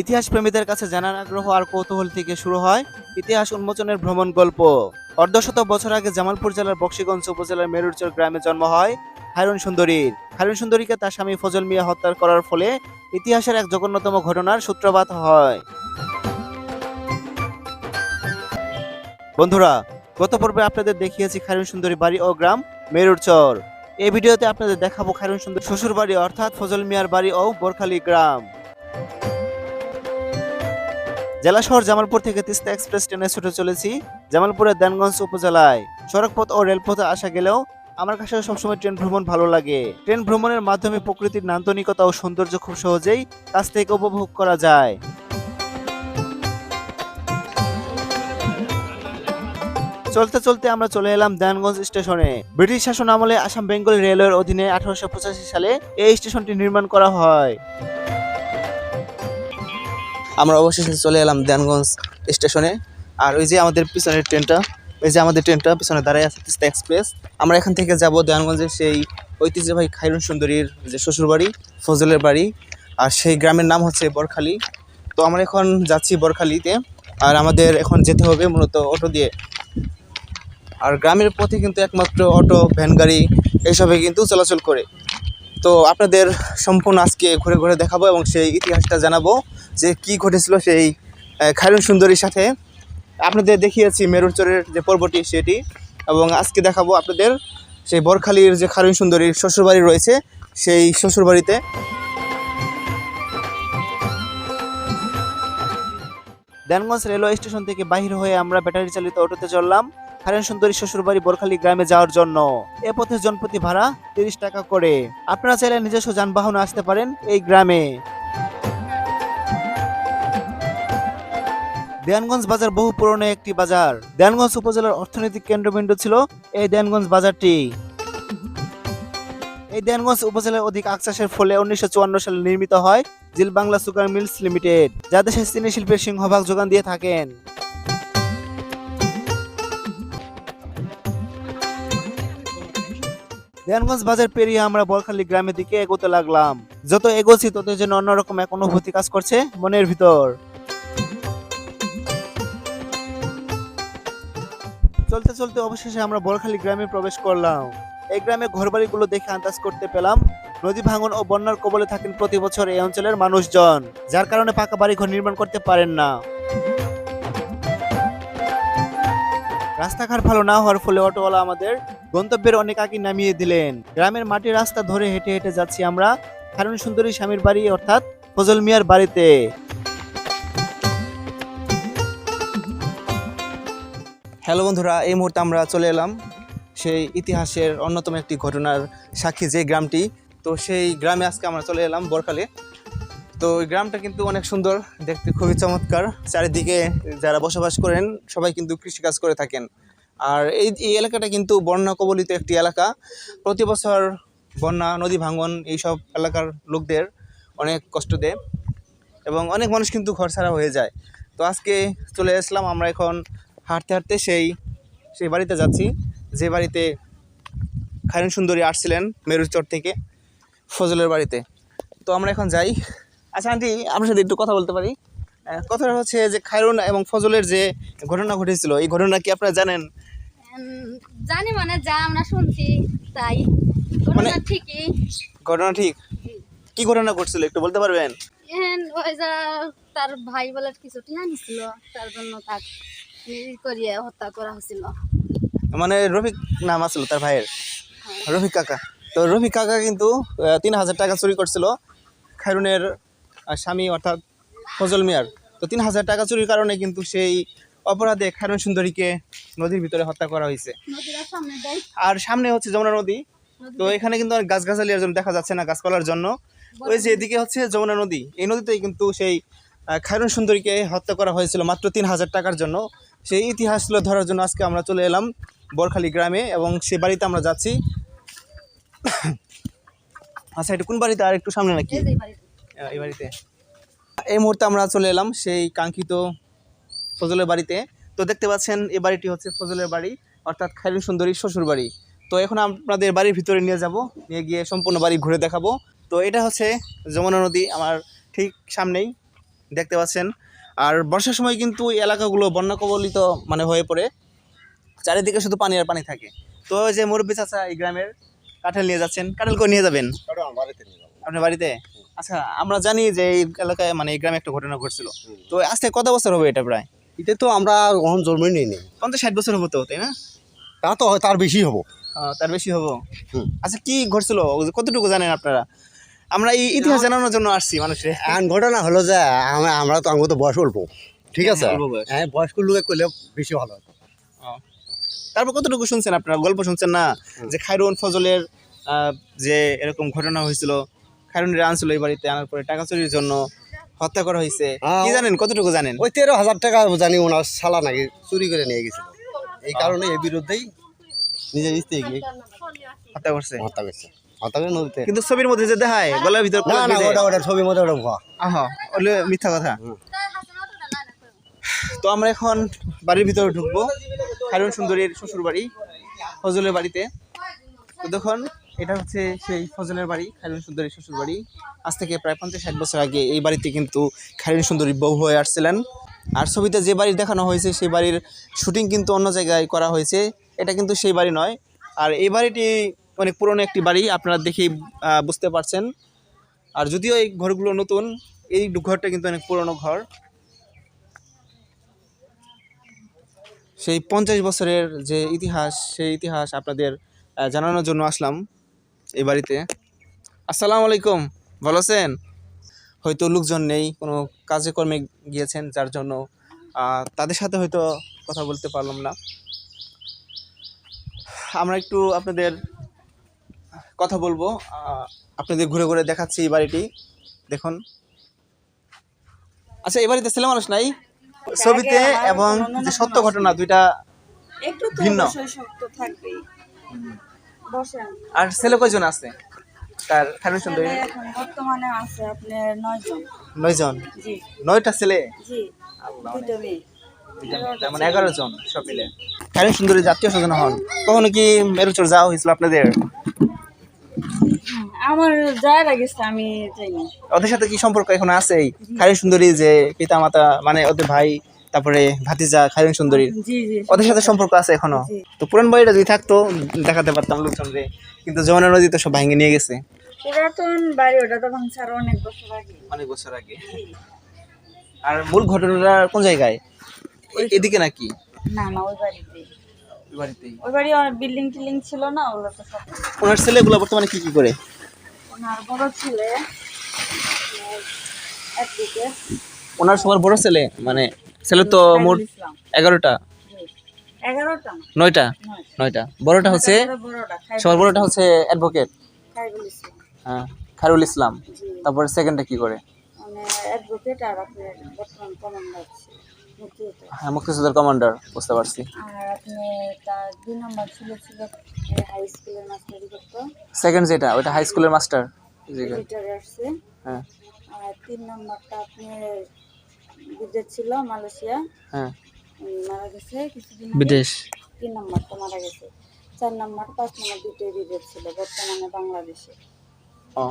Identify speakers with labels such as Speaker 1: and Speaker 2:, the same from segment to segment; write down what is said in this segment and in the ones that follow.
Speaker 1: ইতিহাস প্রেমীদের কাছে জানার আগ্রহ আর কৌতূহল থেকে শুরু হয় ইতিহাস উন্মোচনের ভ্রমণ গল্প। অর্ধশত বছর আগে জামালপুর জেলার বক্সিগঞ্জ উপজেলার মেরুরচর গ্রামে জন্ম হয় হারুন সুন্দরীর হারুন সুন্দরীকে তার স্বামী ফজল মিয়া হত্যা করার ফলে ইতিহাসের এক জঘন্যতম ঘটনার সূত্রপাত হয়। বন্ধুরা, গত পর্বে আপনাদের দেখিয়েছি খায়রুন সুন্দরী বাড়ি ও গ্রাম মেরুরচর। এই ভিডিওতে আপনাদের দেখাবো খায়রুন সুন্দর শ্বশুর বাড়ি অর্থাৎ ফজল মিয়ার বাড়ি ও বোরখালী গ্রাম। জেলা শহর জামালপুর থেকে তিস্তা এক্সপ্রেস ট্রেনে ছুটে চলেছি জামালপুরের দেনগঞ্জ উপজেলায়। সড়কপথ ও রেলপথে আসা গেলেও আমার কাছে সবসময় ট্রেন ভ্রমণ ভালো লাগে। ট্রেন ভ্রমণের মাধ্যমে প্রকৃতির নান্দনিকতা ও সৌন্দর্য খুব সহজেই কাছ থেকে উপভোগ করা যায়। চলতে চলতে আমরা চলে এলাম দেনগঞ্জ স্টেশনে। ব্রিটিশ শাসন আমলে আসাম বেঙ্গল রেলওয়ের অধীনে আঠারোশো পঁচাশি সালে এই স্টেশনটি নির্মাণ করা হয়। আমরা অবশেষে চলে এলাম দেনগঞ্জ স্টেশনে। আর ওই যে আমাদের পিছনের ট্রেনটা, ওই যে আমাদের ট্রেনটা পিছনে দাঁড়ায় আছে তিস্তা এক্সপ্রেস। আমরা এখান থেকে যাব দেওয়ানগঞ্জের সেই ঐতিহ্যবাহী খাইরুন সুন্দরীর যে শ্বশুরবাড়ি, ফজলের বাড়ি, আর সেই গ্রামের নাম হচ্ছে বরখালি। তো আমরা এখন যাচ্ছি বরখালিতে, আর আমাদের এখন যেতে হবে মূলত অটো দিয়ে। আর গ্রামের পথে কিন্তু একমাত্র অটো, ভ্যান, গাড়ি, এইসবে কিন্তু চলাচল করে। তো আপনাদের সম্পূর্ণ আজকে ঘুরে ঘুরে দেখাবো এবং সেই ইতিহাসটা জানাব। যে কি ঘটেছিল সেই খায়রুন সুন্দরীর সাথে। আপনাদের দেখিয়েছি মেরুরচরের যে পর্বটি, সেটি। এবং আজকে দেখাবো আপনাদের সেই বরখালির যে খায়রুন সুন্দরীর শ্বশুরবাড়ি রয়েছে, সেই শ্বশুরবাড়িতে। দেনগঞ্জ রেলওয়ে স্টেশন থেকে বাহির হয়ে আমরা ব্যাটারি চালিত অটোতে চললাম হারেন সুন্দরী শ্বশুরবাড়ি বোরখালী গ্রামে যাওয়ার জন্য। এ পথে জনপ্রতি ভাড়া তিরিশ টাকা করে। আপনারা চাইলে নিজস্ব যানবাহনে আসতে পারেন এই গ্রামে। দেয়ানগঞ্জ বাজার বহু পুরনো একটি বাজার। দেয়ানগঞ্জ উপজেলার অর্থনৈতিক কেন্দ্রবিন্দু ছিল এই দেয়ানগঞ্জ বাজারটি। এই দেয়ানগঞ্জ উপজেলার অধিক আখ চাষের ফলে উনিশশো চুয়ান্ন সালে নির্মিত হয় Zeal Bangla sugar mills limited, যা দেশের চিনি শিল্পের সিংহভাগ যোগান দিয়ে থাকেন। দেয়ানগঞ্জ বাজার পেরিয়ে আমরা বলখালী গ্রামের দিকে এগোতে লাগলাম। যত এগোছি তত যেন অন্যরকম এক অনুভূতি কাজ করছে মনের ভিতর। চলতে চলতে অবশেষে আমরা বলখালী গ্রামে প্রবেশ করলাম। এই গ্রামে ঘরবাড়িগুলো দেখে আন্দাজ করতে পেলাম, নদী ভাঙন ও বন্যার কবলে থাকেন প্রতি বছর এই অঞ্চলের মানুষজন, যার কারণে পাকা বাড়ি ঘর নির্মাণ করতে পারেন না। রাস্তাঘাট ভালো না হওয়ার ফলে অটোওয়ালা আমাদের গন্তব্যের অনেক আগে নামিয়ে দিলেন। গ্রামের মাটির রাস্তা ধরে হেঁটে হেঁটে যাচ্ছি আমরা হারুন সুন্দরী স্বামীর বাড়ি, অর্থাৎ ফজল মিয়ার বাড়িতে। হ্যালো বন্ধুরা, এই মুহূর্তে আমরা চলে এলাম সেই ইতিহাসের অন্যতম একটি ঘটনার সাক্ষী যে গ্রামটি। তো সেই গ্রামে আজকে আমরা চলে এলাম বরকালে তো ওই গ্রামটা কিন্তু অনেক সুন্দর, দেখতে খুবই চমৎকার। চারিদিকে যারা বসবাস করেন, সবাই কিন্তু কৃষিকাজ করে থাকেন। আর এই এই এলাকাটা কিন্তু বন্যা কবলিত একটি এলাকা। প্রতি বছর বন্যা, নদী ভাঙন এইসব এলাকার লোকদের অনেক কষ্ট দেয় এবং অনেক মানুষ কিন্তু ঘর ছাড়া হয়ে যায়। তো আজকে চলে আসলাম আমরা এখন হাঁটতে হাঁটতে সেই সেই বাড়িতে যাচ্ছি। যে বাড়িতে খায়রুন সুন্দরী আসছিলেন মেরুচর থেকে ফজলের বাড়িতে। তো আমরা এখন যাই। আচ্ছা আন্টি আপনার সাথে একটু কথা বলতে পারি। কথাটা হচ্ছে যে খায়রুন এবং ফজলের যে ঘটনা ঘটেছিল এই ঘটনা কি আপনারা জানেন?
Speaker 2: জানি মানে যা আমরা শুনছি তাই।
Speaker 1: মানে-
Speaker 2: ঠিকই।
Speaker 1: ঘটনা ঠিক? কি ঘটনা ঘটছিল একটু বলতে পারবেন?
Speaker 2: এহেন ওই যা তার ভাই বলে কিছু টিহা নিছিল তার জন্য তার করিয়ে হত্যা করা হয়েছিল
Speaker 1: মানে রফিক নাম আছিল তার ভাইয়ের রফিক কাকা। তো রফিক কাকা কিন্তু তিন হাজার টাকা চুরি করছিল খায়রুনের আহ, স্বামী অর্থাৎ ফজল মিয়ার তো তিন হাজার টাকা চুরির কারণে কিন্তু সেই অপরাধে খায়রুন সুন্দরীকে নদীর ভিতরে হত্যা করা হয়েছে আর সামনে হচ্ছে যমুনা নদী। তো এখানে কিন্তু আর জন্য দেখা যাচ্ছে না গাছপালার জন্য। ওই যে এদিকে হচ্ছে যমুনা নদী। এই নদীতেই কিন্তু সেই খায়রুন সুন্দরীকে হত্যা করা হয়েছিল মাত্র তিন হাজার টাকার জন্য। সেই ইতিহাস তুলে ধরার জন্য আজকে আমরা চলে এলাম বরখালি গ্রামে এবং সে বাড়িতে আমরা যাচ্ছি। আচ্ছা এটা কোন বাড়িতে? আর একটু সামনে নাকি?
Speaker 2: এই বাড়িতে।
Speaker 1: এই মুহূর্তে আমরা চলে এলাম সেই কাঙ্ক্ষিত ফজলের বাড়িতে। তো দেখতে পাচ্ছেন এই বাড়িটি হচ্ছে ফজলের বাড়ি অর্থাৎ খায়রুন সুন্দরী শ্বশুর বাড়ি। তো এখন আপনাদের বাড়ির ভিতরে নিয়ে যাব নিয়ে গিয়ে সম্পূর্ণ বাড়ি ঘুরে দেখাবো। তো এটা হচ্ছে যমুনা নদী আমার ঠিক সামনেই। দেখতে পাচ্ছেন আর বর্ষার সময় কিন্তু এই এলাকাগুলো বন্যা কবলিত মানে হয়ে পড়ে। চারিদিকে শুধু পানি আর পানি থাকে। তো যে মুরব্বী চাচা এই গ্রামের কাঁঠাল নিয়ে যাচ্ছেন কাঁঠাল করে নিয়ে যাবেন? আপনার বাড়িতে? আচ্ছা আমরা জানি যে এই এলাকায় মানে এই গ্রামে একটা ঘটনা ঘটছিল। তো আজ থেকে কত বছর হবে এটা প্রায়?
Speaker 3: এটা তো আমরা কখন জন্মই নিই নি।
Speaker 1: পঞ্চাশ ষাট বছর হব তো তাই না?
Speaker 3: তা তো তার বেশি হব।
Speaker 1: তার বেশি হব। আচ্ছা কি ঘটছিল? কতটুকু জানেন আপনারা? আমরা এই ইতিহাস জানানোর জন্য আসছি মানুষের।
Speaker 3: এমন ঘটনা হলো যে আমরা আমরা তো আমাকে তো বয়স অল্প ঠিক আছে? হ্যাঁ বয়স্ক লোকে করলে বেশি ভালো। হতো
Speaker 1: তারপর কতটুকু শুনছেন আপনারা? গল্প শুনছেন না? যে খায়রুন ফজলের যে এরকম ঘটনা হয়েছিল খায়রুনের আনছিল এই বাড়িতে আনার পরে টাকা চুরির জন্য হত্যা করা হয়েছে।
Speaker 3: হ্যাঁ।
Speaker 1: কি জানেন? কতটুকু জানেন?
Speaker 3: ওই তেরো হাজার টাকা জানি ওনার শালা নাকি চুরি করে নিয়ে গেছিল। এই কারণে এই বিরুদ্ধেই নিজের স্ত্রীকে
Speaker 1: হত্যা করছে?
Speaker 3: হত্যা করছে। নদীতে
Speaker 1: কিন্তু ছবির মধ্যে যে দেখায় গলার ভিতর
Speaker 3: না না ওটা ওটা ছবির মধ্যে ওটা ভুয়া
Speaker 1: আহা ওগুলো মিথ্যা কথা। তো আমরা এখন বাড়ির ভিতরে ঢুকবো। খায়রুন সুন্দরীর শ্বশুর বাড়ি ফজলের বাড়িতে। তো দেখুন এটা হচ্ছে সেই ফজলের বাড়ি খায়রুন সুন্দরীর শ্বশুর বাড়ি আজ থেকে প্রায় পঞ্চাশ ষাট বছর আগে এই বাড়িতে কিন্তু খায়রুন সুন্দরী বউ হয়ে আসছিলেন। আর ছবিতে যে বাড়ি দেখানো হয়েছে সেই বাড়ির শুটিং কিন্তু অন্য জায়গায় করা হয়েছে। এটা কিন্তু সেই বাড়ি নয়। আর এই বাড়িটি অনেক পুরনো একটি বাড়ি, আপনারা দেখেই বুঝতে পারছেন। আর যদিও এই ঘরগুলো নতুন, এই ঘরটা কিন্তু অনেক পুরনো ঘর। সেই পঞ্চাশ বছরের যে ইতিহাস, সেই ইতিহাস আপনাদের জানানোর জন্য আসলাম এই বাড়িতে। আসসালামু আলাইকুম, ভালো আছেন? হয়তো লোকজন নেই, কোনো কাজে কর্মে গিয়েছেন, যার জন্য তাদের সাথে হয়তো কথা বলতে পারলাম না। আমরা একটু আপনাদের কথা বলব। আপনাদের ঘুরে ঘুরে দেখাচ্ছি এই বাড়িটি। দেখুন। আচ্ছা এই বাড়িতে ছেলে মানুষ নাই? ছবিতে এবং যে সত্য ঘটনা দুইটা ভিন্ন। আর ছেলে কয়জন আছে? তার খারুন সুন্দরী
Speaker 4: বর্তমানে আছে আপনার নয় জন
Speaker 1: নয়জন?
Speaker 4: জি।
Speaker 1: নয়টা ছেলে?
Speaker 4: জি। দুটো মেয়ে।
Speaker 1: মানে এগারো জন সব মিলে। সুন্দরী জাতীয় স্বজন হন। কখনো কি মেরুচর যাওয়া হয়েছিল আপনাদের?
Speaker 4: আমার আমি যাইনি
Speaker 1: ওদের সাথে কি সম্পর্ক এখন আছে সুন্দরী যে পিতা মাতা মানে ওদের ভাই তারপরে ভাতিজা সুন্দরী। ওদের সাথে সম্পর্ক আছে
Speaker 4: এখনও?
Speaker 1: তো পুরান বাড়িটা যদি থাকতো দেখাতে পারতাম লোকজন রে কিন্তু যমুনা নদী তো সব ভাঙে নিয়ে গেছে।
Speaker 4: পুরাতন বাড়ি ওটা তো ভাঙছার অনেক বছর আগে।
Speaker 1: অনেক বছর আগে। আর মূল ঘটনাটা কোন জায়গায়? এদিকে নাকি?
Speaker 4: না না ওই বাড়িতে
Speaker 1: ওই বাড়িতেই।
Speaker 4: ওই বাড়ি বিল্ডিং টিল্ডিং ছিল না ওগুলো তো সব
Speaker 1: ওনার ছেলেগুলো বর্তমানে কি কি করে?
Speaker 4: ওনার বড় ছেলে একদিকে
Speaker 1: ওনার সবার বড় ছেলে? মানে ছেলে তো মোট
Speaker 4: ইসলাম।
Speaker 1: এগারোটা? নয়টা? নয়টা। বড়টা হচ্ছে সবার বড়টা হচ্ছে অ্যাডভোকেট হ্যাঁ খায়রুল ইসলাম। তারপরে সেকেন্ডটা কি করে?
Speaker 4: মানে অ্যাডভোকেট আর আপনার বর্তমান কমান্ডার
Speaker 1: হ্যাঁ মুক্তিযোদ্ধার কমান্ডার বুঝতে পারছি।
Speaker 4: আর আপনি তার দুই নম্বর ছিল ছিল হাই স্কুলের মাস্টারি করতো।
Speaker 1: সেকেন্ড যেটা ওটা হাই স্কুলের মাস্টার
Speaker 4: রিটারে আসছে।
Speaker 1: হ্যাঁ।
Speaker 4: আর তিন নম্বরটা আপনি বিদেশ ছিল মালয়েশিয়া।
Speaker 1: হ্যাঁ।
Speaker 4: মারা গেছে কিছুদিন
Speaker 1: বিদেশ।
Speaker 4: তিন নম্বরটা মারা গেছে। চার নম্বর পাঁচ নম্বর দুটোই বিদেশ ছিল বর্তমানে বাংলাদেশে।
Speaker 1: ও।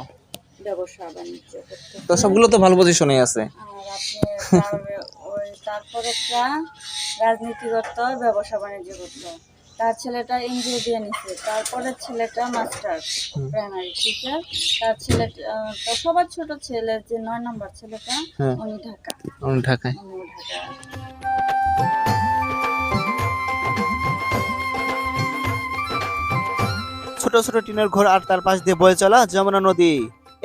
Speaker 4: ব্যবসা বাণিজ্য করতে।
Speaker 1: তো সবগুলো তো ভালো পজিশনে আছে।
Speaker 4: আর আপনি ওই তারপর একটা রাজনীতিগত ব্যবসা বাণিজ্য করতো। তার ছেলেটা এনজিও দিয়ে নিছে তারপরের ছেলেটা মাস্টার প্রাইমারি টিচার তার ছেলে তার সবার ছোট ছেলে যে নয় নম্বর ছেলেটা
Speaker 1: হ্যাঁ।
Speaker 4: উনি ঢাকা।
Speaker 1: উনি ঢাকায়। ছোট ছোট টিনের ঘর আর তার পাশ দিয়ে বয়ে চলা যমুনা নদী।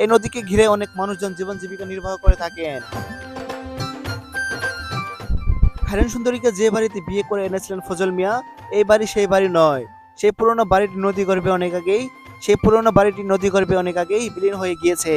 Speaker 1: এই নদীকে ঘিরে অনেক মানুষজন জীবন জীবিকা নির্বাহ করে থাকেন। হারেন সুন্দরীকে যে বাড়িতে বিয়ে করে এনেছিলেন ফজল মিয়া, এই বাড়ি সেই বাড়ি নয়। সেই পুরনো বাড়িটি নদী গর্ভে অনেক আগেই, সেই পুরনো বাড়িটি নদী গর্ভে অনেক আগেই বিলীন হয়ে গিয়েছে।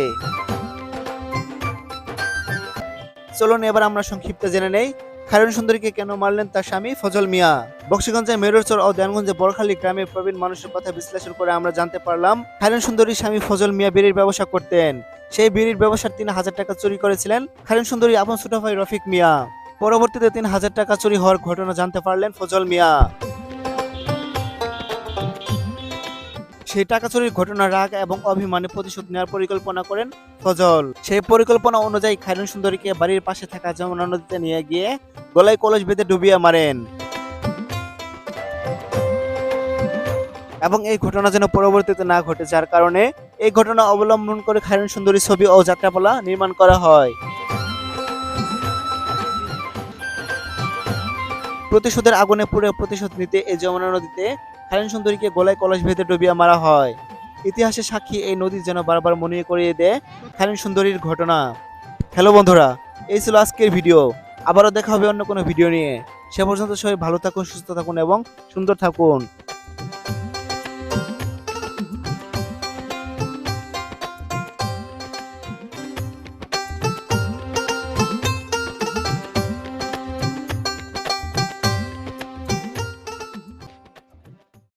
Speaker 1: চলুন এবার আমরা সংক্ষিপ্ত জেনে নেই। খায়রুন সুন্দরীকে কেন মারলেন তার স্বামী ফজল মিয়া? বক্সিগঞ্জের মেরুরচর ও দেনগঞ্জে বরখালী গ্রামে প্রবীণ মানুষের কথা বিশ্লেষণ করে আমরা জানতে পারলাম খায়রুন সুন্দরীর স্বামী ফজল মিয়া বিড়ির ব্যবসা করতেন। সেই বিড়ির ব্যবসার তিন হাজার টাকা চুরি করেছিলেন খায়রুন সুন্দরী আপন ছোট ভাই রফিক মিয়া। পরবর্তীতে তিন হাজার টাকা চুরি হওয়ার ঘটনা জানতে পারলেন ফজল মিয়া। সেই টাকা চুরির ঘটনা রাগ এবং অভিমানে প্রতিশোধ নেওয়ার পরিকল্পনা করেন ফজল। সেই পরিকল্পনা অনুযায়ী খায়রুন সুন্দরীকে বাড়ির পাশে থাকা যমুনা নদীতে নিয়ে গিয়ে গলায় কলস বেঁধে ডুবিয়ে মারেন। এবং এই ঘটনা যেন পরবর্তীতে না ঘটে যার কারণে এই ঘটনা অবলম্বন করে খায়রুন সুন্দরী ছবি ও যাত্রাপালা নির্মাণ করা হয়। প্রতিশোধের আগুনে পুড়ে প্রতিশোধ নিতে এই যমুনা নদীতে খায়রুন সুন্দরীকে গোলায় কলস ভেদে ডুবিয়ে মারা হয়। ইতিহাসে সাক্ষী এই নদী যেন বারবার মনে করিয়ে দেয় খায়রুন সুন্দরীর ঘটনা। হ্যালো বন্ধুরা, এই ছিল আজকের ভিডিও। আবারও দেখা হবে অন্য কোনো ভিডিও নিয়ে। সে পর্যন্ত সবাই ভালো থাকুন, সুস্থ থাকুন এবং সুন্দর থাকুন।